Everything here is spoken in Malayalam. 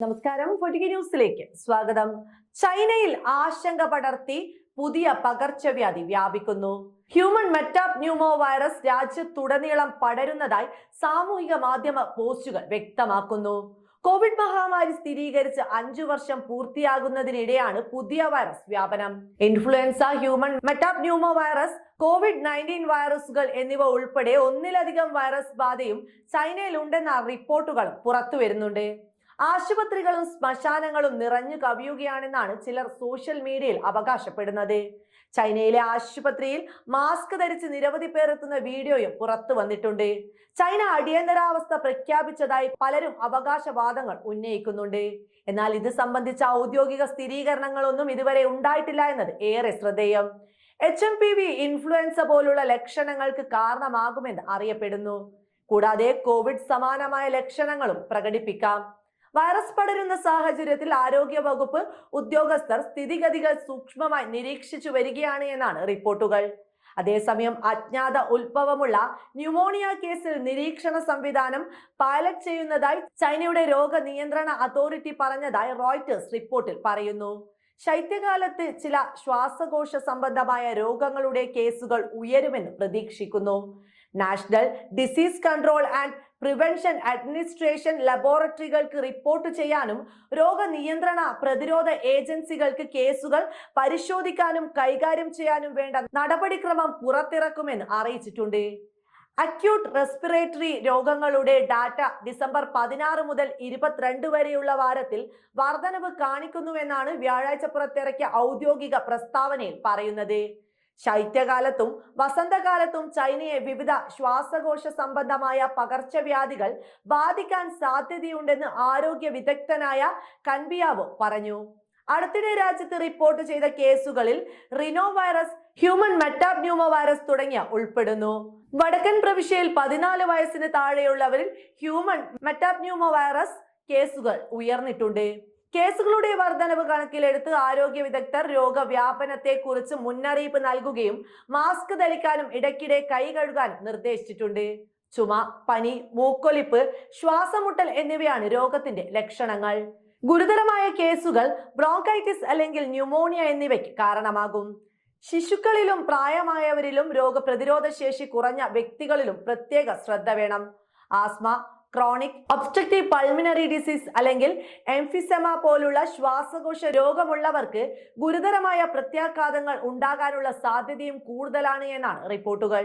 നമസ്കാരം. പൊട്ടിക ന്യൂസിലേക്ക് സ്വാഗതം. ചൈനയിൽ ആശങ്ക പടർത്തി പുതിയ പകർച്ചവ്യാധി വ്യാപിക്കുന്നു. ഹ്യൂമൻ മെറ്റാപ് ന്യൂമോ വൈറസ് രാജ്യത്തുടനീളം പടരുന്നതായി സാമൂഹിക മാധ്യമ പോസ്റ്റുകൾ വ്യക്തമാക്കുന്നു. കോവിഡ് മഹാമാരി സ്ഥിരീകരിച്ച് അഞ്ചു വർഷം പൂർത്തിയാകുന്നതിനിടെയാണ് പുതിയ വൈറസ് വ്യാപനം. Influenza human metapneumovirus COVID nineteen വൈറസുകൾ എന്നിവ ഉൾപ്പെടെ ഒന്നിലധികം വൈറസ് ബാധയും ചൈനയിൽ ഉണ്ടെന്ന റിപ്പോർട്ടുകൾ പുറത്തു വരുന്നുണ്ട് ആശുപത്രികളും ശ്മശാനങ്ങളും നിറഞ്ഞു കവിയുകയാണെന്നാണ് ചിലർ സോഷ്യൽ മീഡിയയിൽ അവകാശപ്പെടുന്നത്. ചൈനയിലെ ആശുപത്രിയിൽ മാസ്ക് ധരിച്ച് നിരവധി പേർ എത്തുന്ന വീഡിയോയും പുറത്തു വന്നിട്ടുണ്ട്. ചൈന അടിയന്തരാവസ്ഥ പ്രഖ്യാപിച്ചതായി പലരും അവകാശവാദങ്ങൾ ഉന്നയിക്കുന്നുണ്ട്. എന്നാൽ ഇത് സംബന്ധിച്ച ഔദ്യോഗിക സ്ഥിരീകരണങ്ങളൊന്നും ഇതുവരെ ഉണ്ടായിട്ടില്ല എന്നത് ഏറെ ശ്രദ്ധേയം. H M P V influenza പോലുള്ള ലക്ഷണങ്ങൾക്ക് കാരണമാകുമെന്ന് അറിയപ്പെടുന്നു. കൂടാതെ കോവിഡ് സമാനമായ ലക്ഷണങ്ങളും പ്രകടിപ്പിക്കാം. വൈറസ് പടരുന്ന സാഹചര്യത്തിൽ ആരോഗ്യ വകുപ്പ് ഉദ്യോഗസ്ഥർ സ്ഥിതിഗതികൾ സൂക്ഷ്മമായി നിരീക്ഷിച്ചു വരികയാണ് എന്നാണ് റിപ്പോർട്ടുകൾ. അതേസമയം അജ്ഞാത ഉത്ഭവമുള്ള ന്യൂമോണിയ കേസിൽ നിരീക്ഷണ സംവിധാനം പൈലറ്റ് ചെയ്യുന്നതായി ചൈനയുടെ രോഗനിയന്ത്രണ അതോറിറ്റി പറഞ്ഞതായി റോയിറ്റേഴ്സ് റിപ്പോർട്ടിൽ പറയുന്നു. ശൈത്യകാലത്ത് ചില ശ്വാസകോശ സംബന്ധമായ രോഗങ്ങളുടെ കേസുകൾ ഉയരുമെന്ന് പ്രതീക്ഷിക്കുന്നു. National disease control and prevention administration ലബോറട്ടറികൾക്ക് report ചെയ്യാനും രോഗനിയന്ത്രണ പ്രതിരോധ ഏജൻസികൾക്ക് കേസുകൾ പരിശോധിക്കാനും കൈകാര്യം ചെയ്യാനും വേണ്ട നടപടിക്രമം പുറത്തിറക്കുമെന്ന് അറിയിച്ചിട്ടുണ്ട്. അക്യൂട്ട് റെസ്പിറേറ്ററി രോഗങ്ങളുടെ ഡാറ്റ ഡിസംബർ പതിനാറ് മുതൽ ഇരുപത്തിരണ്ട് വരെയുള്ള വാരത്തിൽ വർധനവ് കാണിക്കുന്നുവെന്നാണ് വ്യാഴാഴ്ച പുറത്തിറക്കിയ ഔദ്യോഗിക പ്രസ്താവനയിൽ പറയുന്നത്. ശൈത്യകാലത്തും വസന്തകാലത്തും ചൈനയെ വിവിധ ശ്വാസകോശ സംബന്ധമായ പകർച്ചവ്യാധികൾ ബാധിക്കാൻ സാധ്യതയുണ്ടെന്ന് ആരോഗ്യ വിദഗ്ധനായ കൻബിയാവ് പറഞ്ഞു. അടുത്തിടെ രാജ്യത്ത് റിപ്പോർട്ട് ചെയ്ത കേസുകളിൽ rhino virus human metapneumo virus തുടങ്ങിയ ഉൾപ്പെടുന്നു. വടക്കൻ പ്രവിശ്യയിൽ പതിനാല് വയസ്സിന് താഴെയുള്ളവരിൽ ഹ്യൂമൻ മെറ്റാബ്ന്യൂമ വൈറസ് കേസുകൾ ഉയർന്നിട്ടുണ്ട്. കേസുകളുടെ വർധനവ് കണക്കിലെടുത്ത് ആരോഗ്യ വിദഗ്ധർ രോഗവ്യാപനത്തെ കുറിച്ച് മുന്നറിയിപ്പ് നൽകുകയും മാസ്ക് ധരിക്കാനും ഇടയ്ക്കിടെ കൈ കഴുകാനും നിർദ്ദേശിച്ചിട്ടുണ്ട്. ചുമ പനി മൂക്കൊലിപ്പ് ശ്വാസമുട്ടൽ എന്നിവയാണ് രോഗത്തിന്റെ ലക്ഷണങ്ങൾ. ഗുരുതരമായ കേസുകൾ ബ്രോങ്കൈറ്റിസ് അല്ലെങ്കിൽ ന്യൂമോണിയ എന്നിവയ്ക്ക് കാരണമാകും. ശിശുക്കളിലും പ്രായമായവരിലും രോഗപ്രതിരോധ ശേഷി കുറഞ്ഞ വ്യക്തികളിലും പ്രത്യേക ശ്രദ്ധ വേണം. Asthma chronic obstructive pulmonary disease അല്ലെങ്കിൽ എംഫിസെമ പോലുള്ള ശ്വാസകോശ രോഗമുള്ളവർക്ക് ഗുരുതരമായ പ്രത്യാഘാതങ്ങൾ ഉണ്ടാകാനുള്ള സാധ്യതയും കൂടുതലാണ് എന്നാണ് റിപ്പോർട്ടുകൾ.